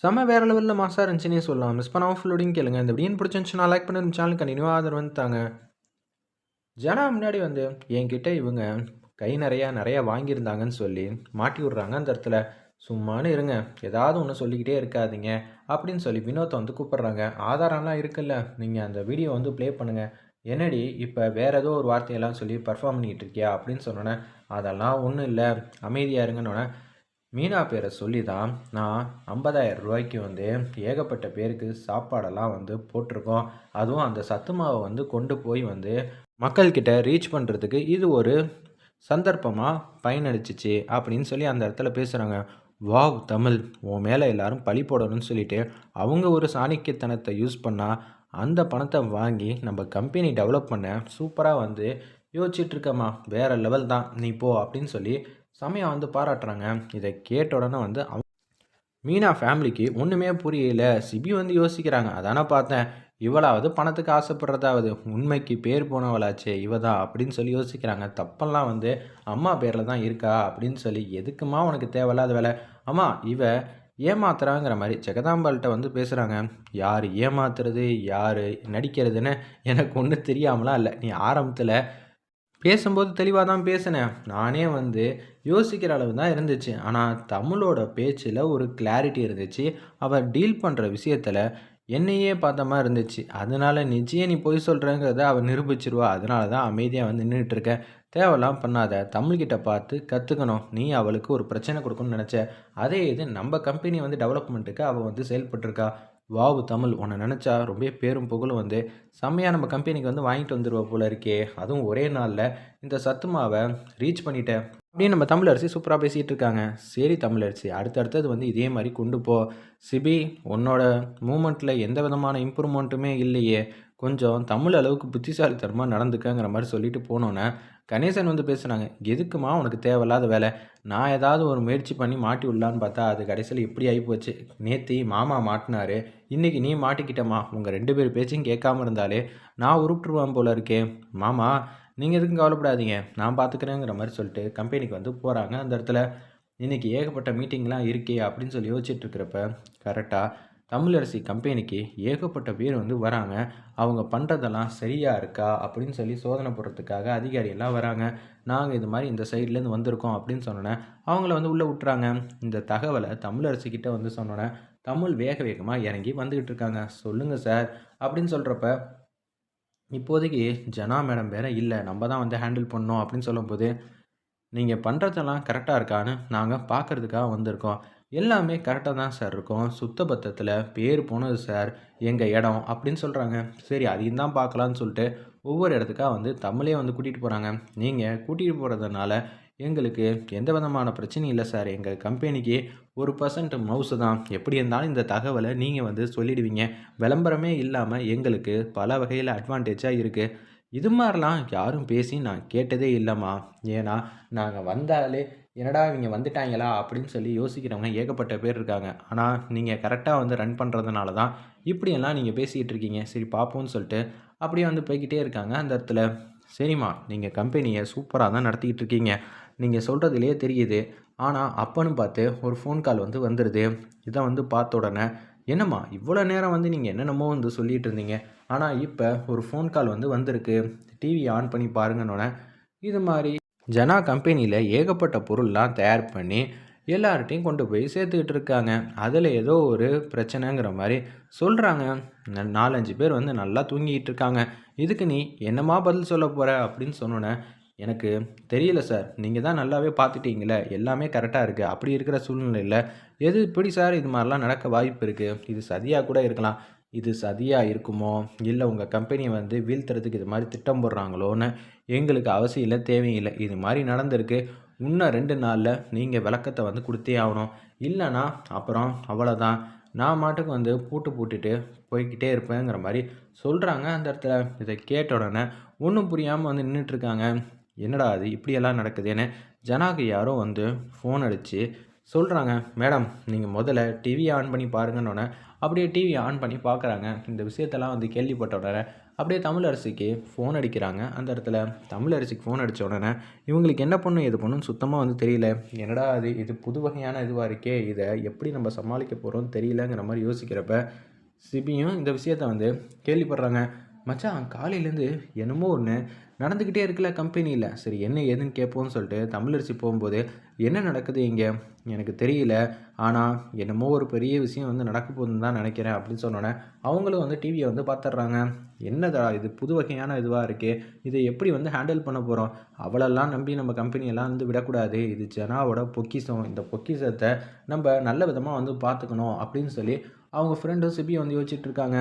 செம்ம வேறு லெவலில் மாசாக இருந்துச்சுன்னே சொல்லலாம். மிஸ் பண்ணாமல் ஃபுல்லோடையும் கேளுங்க. இந்த வீடியோ பிடிச்சிருந்துச்சுன்னா லைக் பண்ணி நம்ம சேனல் கண்டினியூவாக ஆதரவு வந்துட்டாங்க ஜனா முன்னாடி வந்து என்கிட்ட இவங்க கை நிறையா நிறையா வாங்கியிருந்தாங்கன்னு சொல்லி மாட்டி விட்றாங்க அந்த இடத்துல. சும்மானு இருங்க. ஏதாவது ஒன்று சொல்லிக்கிட்டே இருக்காதீங்க அப்படின்னு சொல்லி வினோத்தை வந்து கூப்பிட்றாங்க. ஆதாரம்லாம் இருக்குல்ல. நீங்கள் அந்த வீடியோ வந்து ப்ளே பண்ணுங்கள் என்னடி இப்போ வேறு ஏதோ ஒரு வார்த்தையெல்லாம் சொல்லி பர்ஃபார்ம் பண்ணிகிட்டு இருக்கியா அப்படின்னு சொன்னோன்னே அதெல்லாம் ஒன்றும் இல்லை. அமைதியாக இருங்கன்னொன்னே மீனா பேரை சொல்லி தான் நான் ஐம்பதாயிரம் ரூபாய்க்கு வந்து ஏகப்பட்ட பேருக்கு சாப்பாடெல்லாம் வந்து போட்டிருக்கோம். அதுவும் அந்த சத்து மாவை வந்து கொண்டு போய் வந்து மக்கள்கிட்ட ரீச் பண்ணுறதுக்கு இது ஒரு சந்தர்ப்பமாக பயனளிச்சிச்சு அப்படின்னு சொல்லி அந்த இடத்துல பேசுகிறாங்க வாவ் தமிழ் உன் மேலே எல்லாரும் பழி போடணும்னு சொல்லிட்டு அவங்க ஒரு சாணிக்கியத்தனத்தை யூஸ் பண்ணால் அந்த பணத்தை வாங்கி நம்ம கம்பெனி டெவலப் பண்ண சூப்பராக வந்து யோசிச்சுட்ருக்கம்மா வேறு லெவல் தான். நீ போ அப்படின்னு சொல்லி செமையாக வந்து பாராட்டுறாங்க. இதை கேட்ட உடனே வந்து மீனா ஃபேமிலிக்கு ஒன்றுமே புரியல. சிபி வந்து யோசிக்கிறாங்க. அதானே பார்த்தேன். இவளாவது பணத்துக்கு ஆசைப்படுறதாவது. உண்மைக்கு பேர் போனவளாச்சே இவ தான் அப்படின்னு சொல்லி யோசிக்கிறாங்க. தப்பெல்லாம் வந்து அம்மா பேரில் தான் இருக்கா அப்படின்னு சொல்லி எதுக்குமா உனக்கு தேவையில்லாத வேலை? அம்மா இவ ஏமாத்துறாங்கிற மாதிரி ஜெகதாம்பாள்கிட்ட வந்து பேசுகிறாங்க யார் ஏமாத்துறது? யார் நடிக்கிறதுன்னு எனக்கு ஒன்றும் தெரியாமலாம் இல்லை. நீ ஆரம்பத்தில் பேசும்போது தெளிவாக தான் பேசினேன். நானே வந்து யோசிக்கிற அளவு தான் இருந்துச்சு. ஆனால் தமிழோட பேச்சில் ஒரு கிளாரிட்டி இருந்துச்சு. அவள் டீல் பண்ணுற விஷயத்தில் என்னையே பார்த்த மாதிரி இருந்துச்சு. அதனால நிச்சயம் நீ பொய் சொல்கிறேங்கிறத அவள் நிரூபிச்சிருவா. அதனால தான் அமைதியாக வந்து நின்றுட்டு இருக்கேன். பண்ணாத. தமிழ்கிட்ட பார்த்து கற்றுக்கணும் நீ அவளுக்கு ஒரு பிரச்சனை கொடுக்கணும்னு நினச்ச. அதே இது நம்ம கம்பெனி வந்து டெவலப்மெண்ட்டுக்கு அவள் வந்து செயல்பட்டிருக்கா. வாவு தமிழ் உன்னை நினச்சா ரொம்ப பேரும் புகழும் வந்து செம்மையாக நம்ம கம்பெனிக்கு வந்து வாங்கிட்டு வந்துடுவோம் போல இருக்கே. அதுவும் ஒரே நாளில் இந்த சத்துமாவை ரீச் பண்ணிட்டேன். அப்படின்னு நம்ம தமிழரசி சூப்பராக பேசிகிட்டு இருக்காங்க. சரி தமிழரசி அடுத்தடுத்தது வந்து இதே மாதிரி கொண்டு போ. சிபி உன்னோட மூமெண்ட்டில் எந்த விதமான இம்ப்ரூவ்மெண்ட்டுமே இல்லையே. கொஞ்சம் தமிழ் அளவுக்கு புத்திசாலித்தனமாக நடந்துக்கங்கிற மாதிரி சொல்லிட்டு போனோன்னே கணேசன் வந்து பேசுனாங்க எதுக்குமா உனக்கு தேவையில்லாத வேலை? நான் ஏதாவது ஒரு முயற்சி பண்ணி மாட்டி விடலான்னு பார்த்தா அது கடைசியில் இப்படி ஆகிப்போச்சு நேத்தி மாமா மாட்டினாரு. இன்றைக்கி நீ மாட்டிக்கிட்டம்மா. உங்கள் ரெண்டு பேர் பேச்சையும் கேட்காம இருந்தாலே நான் உருப்பிட்டுருவான் போல இருக்கேன் மாமா நீங்கள் எதுக்கும் கவலைப்படாதீங்க. நான் பார்த்துக்கிறேங்கிற மாதிரி சொல்லிட்டு கம்பெனிக்கு வந்து போகிறாங்க அந்த இடத்துல. இன்றைக்கி ஏகப்பட்ட மீட்டிங்லாம் இருக்கே அப்படின்னு சொல்லி யோசிச்சுட்டு இருக்கிறப்ப கரெக்டாக தமிழரசி கம்பெனிக்கு ஏகப்பட்ட பேர் வந்து வராங்க. அவங்க பண்ணுறதெல்லாம் சரியாக இருக்கா அப்படின்னு சொல்லி சோதனை போடுறதுக்காக அதிகாரியெல்லாம் வராங்க. நாங்கள் இது மாதிரி இந்த சைட்லேருந்து வந்திருக்கோம் அப்படின்னு சொன்னோன்னே அவங்கள வந்து உள்ளே விட்டுறாங்க. இந்த தகவலை தமிழரசிக்கிட்ட வந்து சொன்னோன்னே தமிழ் வேக வேகமாக இறங்கி வந்துக்கிட்டு இருக்காங்க. சொல்லுங்கள் சார் அப்படின்னு சொல்கிறப்ப இப்போதைக்கு ஜனா மேடம் வேறு இல்லை நம்ம தான் வந்து ஹேண்டில் பண்ணோம் அப்படின்னு சொல்லும்போது நீங்கள் பண்ணுறதெல்லாம் கரெக்டாக இருக்கான்னு நாங்கள் பார்க்குறதுக்காக வந்திருக்கோம். எல்லாமே கரெக்டாக தான் சார் இருக்கும். சுத்தபத்தத்தில் பேர் போனது சார். எங்கள் இடம் அப்படின்னு சொல்கிறாங்க சரி அதையும் தான் பார்க்கலான்னு சொல்லிட்டு ஒவ்வொரு இடத்துக்காக வந்து தமிழே வந்து கூட்டிகிட்டு போகிறாங்க நீங்கள் கூட்டிகிட்டு போகிறதுனால எங்களுக்கு எந்த விதமான பிரச்சனையும் இல்லை சார். எங்கள் கம்பெனிக்கு ஒரு பர்சன்ட் மவுசு தான். எப்படி இருந்தாலும் இந்த தகவலை நீங்கள் வந்து சொல்லிடுவீங்க. விளம்பரமே இல்லாமல் எங்களுக்கு பல வகையில் அட்வான்டேஜாக இருக்குது இது மாதிரிலாம் யாரும் பேசி நான் கேட்டதே இல்லைம்மா. ஏன்னா நாங்கள் வந்தாலே என்னடா இவங்க வந்துட்டாங்களா? அப்படின்னு சொல்லி யோசிக்கிறவங்க ஏகப்பட்ட பேர் இருக்காங்க. ஆனால் நீங்கள் கரெக்டாக வந்து ரன் பண்ணுறதுனால தான் இப்படியெல்லாம் நீங்கள் பேசிக்கிட்டு இருக்கீங்க. சரி பார்ப்போம்னு சொல்லிட்டு அப்படியே வந்து போய்கிட்டே இருக்காங்க அந்த இடத்துல. சரிம்மா நீங்கள் கம்பெனியை சூப்பராக தான் நடத்திக்கிட்டு இருக்கீங்க. நீங்கள் சொல்கிறதுலே தெரியுது. ஆனால் அப்பன்னு பார்த்து ஒரு ஃபோன் கால் வந்து வந்துடுது இதை வந்து பார்த்த உடனே என்னம்மா இவ்வளோ நேரம் வந்து நீங்கள் என்னென்னமோ வந்து சொல்லிகிட்டு இருந்தீங்க. ஆனால் இப்போ ஒரு ஃபோன் கால் வந்து வந்திருக்கு. டிவி ஆன் பண்ணி பாருங்கன்னொன்னே இது மாதிரி ஜனா கம்பெனியில் ஏகப்பட்ட பொருள்லாம் தயார் பண்ணி எல்லார்ட்டையும் கொண்டு போய் சேர்த்துக்கிட்டு இருக்காங்க. அதில் ஏதோ ஒரு பிரச்சனைங்கிற மாதிரி சொல்கிறாங்க நாலஞ்சு பேர் வந்து நல்லா தூங்கிக்கிட்டு இருக்காங்க. இதுக்கு நீ என்னம்மா பதில் சொல்ல போகிற அப்படின்னு சொன்னோன்னே எனக்கு தெரியல சார். நீங்கள் தான் நல்லாவே பார்த்துட்டீங்களே எல்லாமே கரெக்டாக இருக்குது அப்படி இருக்கிற சூழ்நிலையில் எது இப்படி சார்? இது மாதிரிலாம் நடக்க வாய்ப்பு இருக்குது இது சதியாக கூட இருக்கலாம். இது சதியாக இருக்குமோ? இல்லை உங்கள் கம்பெனியை வந்து வீழ்த்துறதுக்கு இது மாதிரி திட்டம் போடுறாங்களோன்னு எங்களுக்கு அவசியம் இல்லை தேவையில்லை இது மாதிரி நடந்திருக்கு. இன்னும் ரெண்டு நாளில் நீங்கள் விளக்கத்தை வந்து கொடுத்தே ஆகணும். இல்லைனா அப்புறம் அவ்வளோதான் நான் மாட்டுக்கு வந்து பூட்டு பூட்டிட்டு போய்கிட்டே இருப்பேங்கிற மாதிரி சொல்கிறாங்க அந்த இடத்துல. இதை கேட்ட உடனே ஒன்றும் புரியாமல் வந்து நின்றுட்டுருக்காங்க என்னடா அது இப்படியெல்லாம் நடக்குதுன்னு ஜனாக்கு யாரோ வந்து ஃபோன் அடித்து சொல்கிறாங்க மேடம் நீங்கள் முதல்ல டிவி ஆன் பண்ணி பாருங்கன்னொன்னே அப்படியே டிவி ஆன் பண்ணி பார்க்குறாங்க. இந்த விஷயத்தெல்லாம் வந்து கேள்விப்பட்ட உடனே அப்படியே தமிழரசிக்கு ஃபோன் அடிக்கிறாங்க. அந்த இடத்துல தமிழரசிக்கு ஃபோன் அடித்த உடனே இவங்களுக்கு என்ன பண்ணும் எது பண்ணும் சுத்தமாக வந்து தெரியல. என்னடா அது இது புது வகையான இதுவாக இருக்கே. இதை எப்படி நம்ம சமாளிக்க போகிறோம்னு தெரியலங்கிற மாதிரி யோசிக்கிறப்ப சிபியும் இந்த விஷயத்த வந்து கேள்விப்படுறாங்க. மச்சான் காலையிலேருந்து என்னமோ ஒன்று நடந்துக்கிட்டே இருக்குல்ல கம்பெனியில். சரி என்ன ஏதுன்னு கேட்போம்னு சொல்லிட்டு தமிழரிசி போகும்போது என்ன நடக்குது இங்கே? எனக்கு தெரியல. ஆனால் என்னமோ ஒரு பெரிய விஷயம் வந்து நடக்க போகுதுன்னு தான் நினைக்கிறேன் அப்படின்னு சொன்னோன்னே அவங்களும் வந்து டிவியை வந்து பார்த்துட்றாங்க என்னதா இது? புது வகையான இதுவாக இருக்குது இதை எப்படி வந்து ஹேண்டில் பண்ண போகிறோம் அவளெல்லாம் நம்பி நம்ம கம்பெனியெல்லாம் வந்து விடக்கூடாது. இது ஜனாவோட பொக்கிஷம். இந்த பொக்கிஷத்தை நம்ம நல்ல விதமாக வந்து பார்த்துக்கணும் அப்படின்னு சொல்லி அவங்க ஃப்ரெண்டும் சிபி வந்து யோசிச்சுட்டு இருக்காங்க.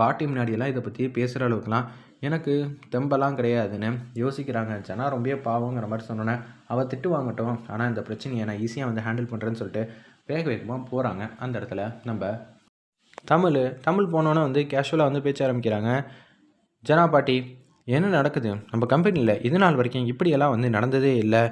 பாட்டி முன்னாடியெல்லாம் இதை பற்றி பேசுகிற அளவுக்குலாம் எனக்கு தெம்பெல்லாம் கிடையாதுன்னு யோசிக்கிறாங்க. ஜனா ரொம்ப பாவங்கிற மாதிரி சொன்னோன்னே அவள் திட்டு வாங்கட்டும் ஆனால் இந்த பிரச்சனையை நான் ஈஸியாக வந்து ஹேண்டில் பண்ணுறேன்னு சொல்லிட்டு வேக வேகமாக போகிறாங்க அந்த இடத்துல நம்ம தமிழ் தமிழ் போனோன்னே வந்து கேஷுவலாக வந்து பேச்ச ஆரம்பிக்கிறாங்க. ஜனா பாட்டி என்ன நடக்குது? நம்ம கம்பெனியில் இது நாள் வரைக்கும் இப்படியெல்லாம் வந்து நடந்ததே இல்லை.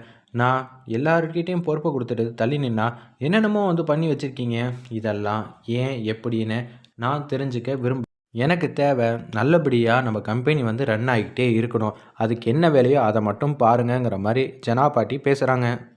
நான் எல்லாருக்கிட்டேயும் பொறுப்பை கொடுத்துட்டு தள்ளி நின்னா என்னென்னமோ வந்து பண்ணி வச்சுருக்கீங்க. இதெல்லாம் ஏன் எப்படின்னு நான் தெரிஞ்சுக்க விரும்ப எனக்கு தேவை நல்லபடியாக நம்ம கம்பெனி வந்து ரன் ஆகிக்கிட்டே இருக்கணும். அதுக்கு என்ன வேலையோ அதை மட்டும் பாருங்கங்கிற மாதிரி ஜனா பாட்டி பேசுகிறாங்க